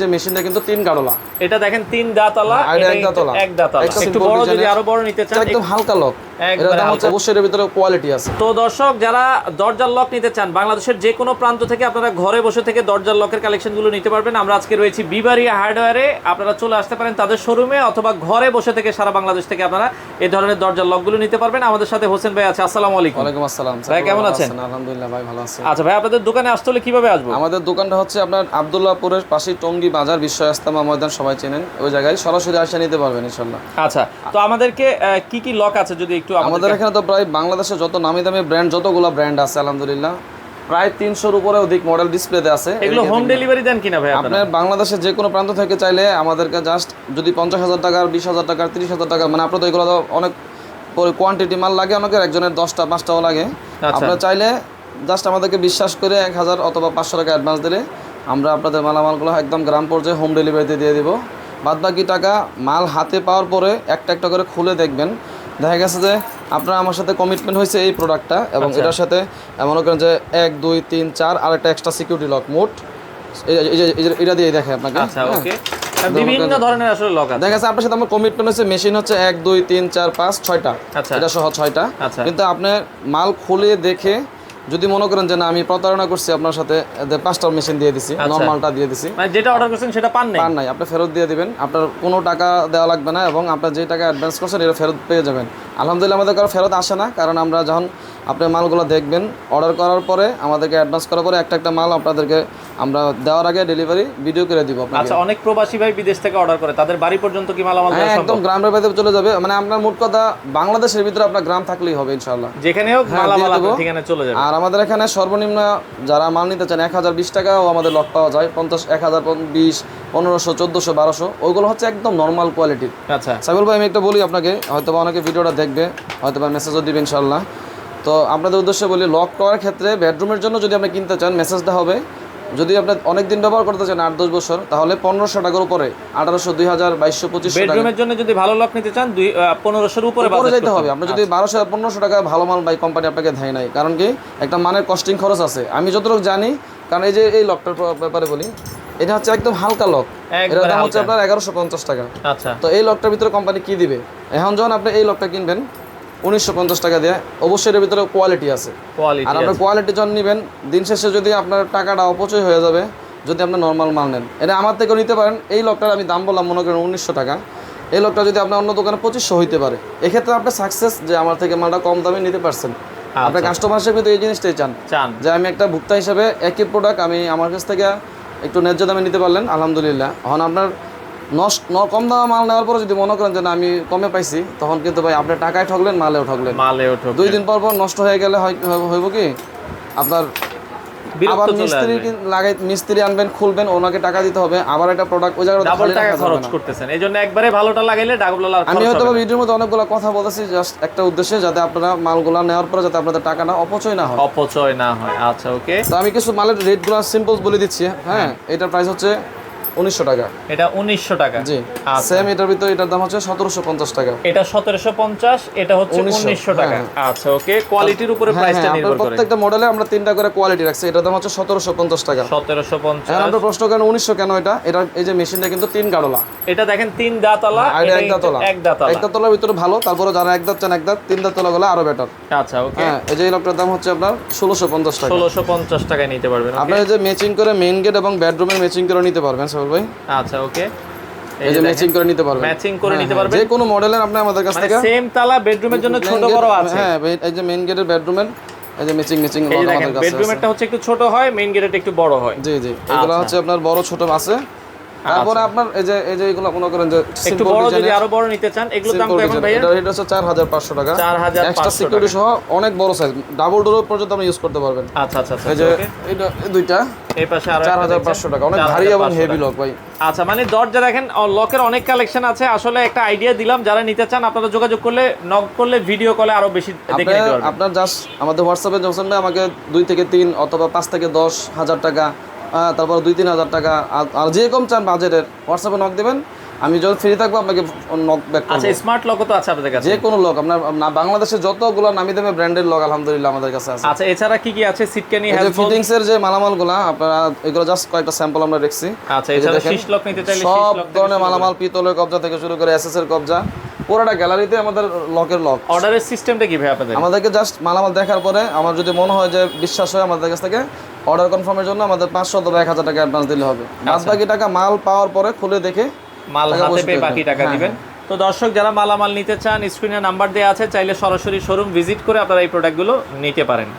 যে মেশিনটা কিন্তু তিন গাড়লা। এটা দেখেন তিন দাঁতলা এক দাঁতলা। এক দাঁতলা। একটা বড় যদি আরও বড় নিতে চান একদম হালকা লক অবশ্যই ভিতরে কোয়ালিটি আছে। তো দর্শক যারা দরজার লক নিতে চান বাংলাদেশের যে কোনো প্রান্ত থেকে আপনারা ঘরে বসে থেকে দরজার লকের কালেকশনগুলো নিতে পারবেন। আমরা আজকে রয়েছি বিবারিয়া হার্ডওয়্যারে। আপনারা চলে আসতে পারেন তাদের শোরুমে অথবা ঘরে বসে থেকে সারা বাংলাদেশ থেকে আপনারা এই ধরনের দরজার লকগুলো নিতে পারবেন। আমাদের সাথে হোসেন ভাই আছে আসসালামু আলাইকুম। ওয়ালাইকুম আসসালাম। ভাই, কেমন আছেন? আলহামদুলিল্লাহ ভাই ভালো আছি। আচ্ছা ভাই আপনাদের দোকানে আসতে হলে কীভাবে আসব? আমাদের দোকানটা হচ্ছে আপনার আবদুল্লাহপুরের পাশে টঙ্গী বাজার বিশ্ব ইস্তামা ময়দান সবাই চেনেন। ওই জায়গায় সরাসরি আসে নিতে পারবেন ইনশাল্লাহ আচ্ছা তো আমাদেরকে কি কি লক আছে যদি একটু আমাদের আমাদের এখানে তো প্রায় বাংলাদেশে যত নামি দামি ব্র্যান্ড যতগুলো ব্র্যান্ড আছে আলহামদুলিল্লাহ প্রায় তিনশোর উপরে অধিক মডেল ডিসপ্লেতে আছে। এগুলো হোম ডেলিভারি দেন কিনা ভাই আপনার? বাংলাদেশের যে কোনো প্রান্ত থেকে চাইলে আমাদেরকে জাস্ট যদি পঞ্চাশ হাজার টাকার বিশ হাজার টাকার তিরিশ হাজার টাকা মানে আপনার তো এগুলো অনেক কোয়ান্টিটি মাল লাগে অনেকের একজনের দশটা পাঁচটাও লাগে। আচ্ছা। আপনার চাইলে জাস্ট আমাদেরকে বিশ্বাস করে এক হাজার অথবা পাঁচশো টাকা অ্যাডভান্স দিলে আমরা আপনাদের মালামালগুলো একদম গ্রাম পর্যায়ে হোম ডেলিভারিতে দিয়ে দিব। বাদ বাকি টাকা মাল হাতে পাওয়ার পরে একটা একটা করে খুলে দেখবেন। দেখা গেছে যে আপনার আমার সাথে কমিটমেন্ট হয়েছে এই প্রোডাক্টটা এবং আচ্ছা। এটার সাথে এমন করেন যে এক দুই তিন চার আর একটা এক্সট্রা সিকিউরিটি লক মোট এটা দিয়ে দেখে আপনাকে আচ্ছা হ্যাঁ। ওকে বিভিন্ন ধরনের আসলে লক আছে দেখা আপনার সাথে আমার কমিটমেন্ট হচ্ছে মেশিন হচ্ছে এক দুই তিন চার পাঁচ ছয়টা আচ্ছা। এটা সহ ছয়টা। কিন্তু আপনার মাল খুলে দেখে যদি মনে করেন যে না আমি প্রতারণা করছি আপনার সাথে পাঁচটা মেশিন দিয়ে দিছি আচ্ছা। নর্মালটা দিয়ে দিছি। মানে যেটা অর্ডার করছেন সেটা পান নাই? পান নাই আপনি ফেরত দিয়ে দিবেন। আপনার কোনো টাকা দেওয়া লাগবে না এবং আপনার যে টাকা অ্যাডভান্স করছেন এটা ফেরত পেয়ে যাবেন। আলহামদুলিল্লাহ আমাদের কারও ফেরত আসে না কারণ আমরা যখন আপনি মালগুলো দেখবেন অর্ডার করার পরে আমাদেরকে অ্যাডভান্স করার পরে একটা একটা মাল আপনাদেরকে আমরা দেওয়ার আগে ডেলিভারি ভিডিও করে দিব আচ্ছা অনেক প্রবাসী ভাই বিদেশ থেকে অর্ডার করে। তাদের বাড়ি পর্যন্ত কি মালামাল হ্যাঁ একদম গ্রামের বাড়িতে চলে যাবে। মানে আপনার মোট কথা বাংলাদেশের ভিতরে আপনার গ্রাম থাকলেই হবে ইনশাল্লাহ যেখানে হোক হ্যাঁ, মালামাল ঠিকানা চলে যাবে। আর আমাদের এখানে সর্বনিম্ন যারা মাল নিতে চান এক হাজার বিশ টাকাও আমাদের লক পাওয়া যায়। পঞ্চাশ এক হাজার বিশ পনেরোশো চোদ্দোশো বারোশো। ওইগুলো হচ্ছে একদম নর্মাল কোয়ালিটির আচ্ছা। সাইবুল ভাই আমি একটা বলি আপনাকে হয়তো বা অনেকে ভিডিওটা দেখবে হয়তো বা মেসেজও দিবে ইনশাল্লাহ তো আপনাদের উদ্দেশ্যে বলি লক করার ক্ষেত্রে বেডরুমের জন্য যদি আপনি কিনতে চান মেসেজটা হবে যদি আপনি অনেক দিন ব্যবহার করতে চান আট দশ বছর তাহলে পনেরোশো টাকার উপরে আঠারোশো দুই হাজার বাইশশো পঁচিশশো টাকা। বেডরুমের জন্য যদি ভালো লক নিতে চান দুই পনেরোশোর উপরে উপরে যেতে করতে হবে। আপনি যদি বারোশো পনেরোশো টাকা ভালো মাল বাই কোম্পানি আপনাকে দেয় নাই কারণ কি একটা মানের কস্টিং খরচ আছে। আমি যতটুকু জানি কারণ এই যে এই লকটার ব্যাপারে বলি এটা হচ্ছে একদম হালকা লক। এটার দাম হচ্ছে আপনার এগারোশো পঞ্চাশ টাকা। আচ্ছা। তো এই লকটার ভিতরে কোম্পানি কি দিবে? এখন যখন আপনি এই লকটা কিনবেন উনিশশো পঞ্চাশ টাকা দিয়ে। অবশ্যই এর ভিতরে কোয়ালিটি আছে। আর আপনার কোয়ালিটি যখন নেবেন দিন শেষে যদি আপনার টাকাটা অপচয় হয়ে যাবে যদি আপনি নর্মাল মাল নেন। এটা আমার থেকেও নিতে পারেন। এই লকটার আমি দাম বললাম মনে করেন উনিশশো টাকা। এই লকটা যদি আপনার অন্য দোকানে পঁচিশশো হইতে পারে। এক্ষেত্রে আপনি সাকসেস যে আমার থেকে মালটা কম দামে নিতে পারছেন। আপনার কাস্টমার হিসেবে এই জিনিসটাই চান। চান। যে আমি একটা ভুক্তা হিসেবে একই প্রোডাক্ট আমি আমার কাছ থেকে একটু ন্যায্য দামে নিতে পারলেন আলহামদুলিল্লাহ। এখন আপনার নষ্ট কম দামে মাল নেওয়ার পরে যদি মনে করেন যে না আমি কমে পাইছি তখন কিন্তু ভাই আপনি টাকায় ঠকলেন মালেও ঠকলেন। মালে ওঠো দুই দিন পর পর নষ্ট হয়ে গেলে হইব কি? আপনার আবার মিস্ত্রি লাগাই মিস্ত্রি আনবেন খুলবেন ওনাকে টাকা দিতে হবে আবার একটা প্রোডাক্ট ওই জায়গায় ডাবল টাকা খরচ করতেছেন। এই জন্য একবারে ভালোটা লাগাইলে ডাবল আমি হয়তো ভিডিওর মধ্যে অনেকগুলো কথা বলতেছি জাস্ট একটা উদ্দেশ্যে যাতে আপনারা মালগুলা নেওয়ার পরে যাতে আপনাদের টাকাটা অপচয় না হয়। অপচয় না হয়। আচ্ছা ওকে তো আমি কিছু মালের রেটগুলো সিম্পল বলে দিচ্ছি হ্যাঁ? এটার প্রাইস হচ্ছে উনিশশো টাকা। এটা উনিশশো টাকা। জি আচ্ছা। সেম এটার ভিতরে এটার দাম হচ্ছে সতেরোশো পঞ্চাশ টাকা। এটা সতেরোশো পঞ্চাশ এটা হচ্ছে 1900 উনিশশো টাকা। হ্যাঁ। আচ্ছা ওকে কোয়ালিটির উপরে হ্যাঁ প্রাইসটা হ্যাঁ নির্ভর করে। প্রত্যেকটা মডেলে আমরা তিনটা করে কোয়ালিটি রাখছি। এটার দাম হচ্ছে সতেরোশো পঞ্চাশ টাকা। সতেরোশো পঞ্চাশ। এখন আপনার প্রশ্ন কেন উনিশশো কেন এটা? এটা এই যে মেশিনটা কিন্তু তিন গাড়লা। এটা দেখেন তিন দাঁতলা আর এক দাঁতলা। এক দাঁতলা। এক দাঁতলার ভিতরে ভালো তারপরে যারা এক দাঁত চান এক দাঁত তিন দাঁতলা গেলে আরও বেটার আচ্ছা ওকে হ্যাঁ এই যে এই লকটার দাম হচ্ছে আপনার ষোলোশো পঞ্চাশ টাকা। ষোলোশো পঞ্চাশ টাকায় নিতে পারবেন? আপনার যে ম্যাচিং করে মেইন গেট এবং বেডরুমের ম্যাচিং করে নিতে পারবেন সবাই ভাই। আচ্ছা ওকে। এই যে ম্যাচিং করে নিতে পারবেন। ম্যাচিং করে হ্যাঁ, নিতে হ্যাঁ, পারবেন। যে কোনো মডেলের আপনি আমাদের কাছ মানে থেকে সেম তালা বেডরুমের জন্য ছোট বড় আছে। হ্যাঁ এই যে মেইন গেটের বেডরুমের এই যে ম্যাচিং ম্যাচিং আমাদের কাছে আছে। বেডরুমেরটা হচ্ছে একটু ছোট হয় মেইন গেটের একটু বড় হয়। জি জি এগুলো আচ্ছা। হচ্ছে আপনার বড় ছোট আছে। তারপরে আপনার এই যে এই যে এগুলো মনে করেন যে একটু বড় যদি আরও বড় নিতে চান এগুলো দাম কেমন এটা হচ্ছে 4500 টাকা। 4500 এক্সট্রা সিকিউরিটি সহ অনেক বড় সাইজ ডাবল ডোর পর্যন্ত আপনি ইউজ করতে পারবেন। আচ্ছা আচ্ছা আচ্ছা এই যে এটা দুইটা। এই পাশে আরও 4500 টাকা। অনেক ভারী এবং হেভি লক ভাই। আচ্ছা মানে দরজা দেখেন লকের অনেক কালেকশন আছে। আসলে একটা আইডিয়া দিলাম যারা নিতে চান আপনারা যোগাযোগ করলে নক করলে ভিডিও কলে আরও বেশি দেখে নিতে পারবেন। আপনার জাস্ট আমাদের হোয়াটসঅ্যাপে জনসন ভাই আমাকে দুই থেকে তিন অথবা পাঁচ থেকে দশ হাজার টাকা তারপর দুই তিন হাজার টাকা। আর- যে কম চান বাজেটের হোয়াটসঅ্যাপে নক দেবেন আমি যখন ফ্রি থাকব আপনাকে নক ব্যাক আচ্ছা স্মার্ট লকও তো আছে আপনাদের কাছে? যে কোনো লক আপনার না বাংলাদেশে যতগুলো নামি দামি ব্র্যান্ডের লক আলহামদুলিল্লাহ আমাদের কাছে আছে। আচ্ছা এছাড়া কি কি আছে? সিটকানি যে ফিটিংস এর যে মালামালগুলো আপনারা এগুলো জাস্ট কয়েকটা স্যাম্পল আমরা রেখেছি। আচ্ছা এছাড়া শীষ লক নিতে চাইলে সব ধরনের মালামাল পিতলের কবজা থেকে শুরু করে এসএস এর কবজা পুরোটা গ্যালারিতে আমাদের লকের লক অর্ডারের সিস্টেমটা কি ভাই আপনাদের? আমাদেরকে জাস্ট মালামাল দেখার পরে আমার যদি মনে হয় যে বিশ্বাস হয় আমাদের কাছ থেকে অর্ডার কনফার্মের জন্য আমাদের পাঁচশো অথবা এক হাজার টাকা অ্যাডভান্স দিলে হবে। বাদ বাকি টাকা মাল পাওয়ার পরে খুলে দেখে মাল হাতে পেয়ে বাকি টাকা হ্যাঁ, দিবেন। তো দর্শক যারা মালামাল নিতে চান স্ক্রিনে নাম্বার দেওয়া আছে চাইলে সরাসরি শোরুম ভিজিট করে আপনারা এই প্রোডাক্টগুলো নিতে পারেন।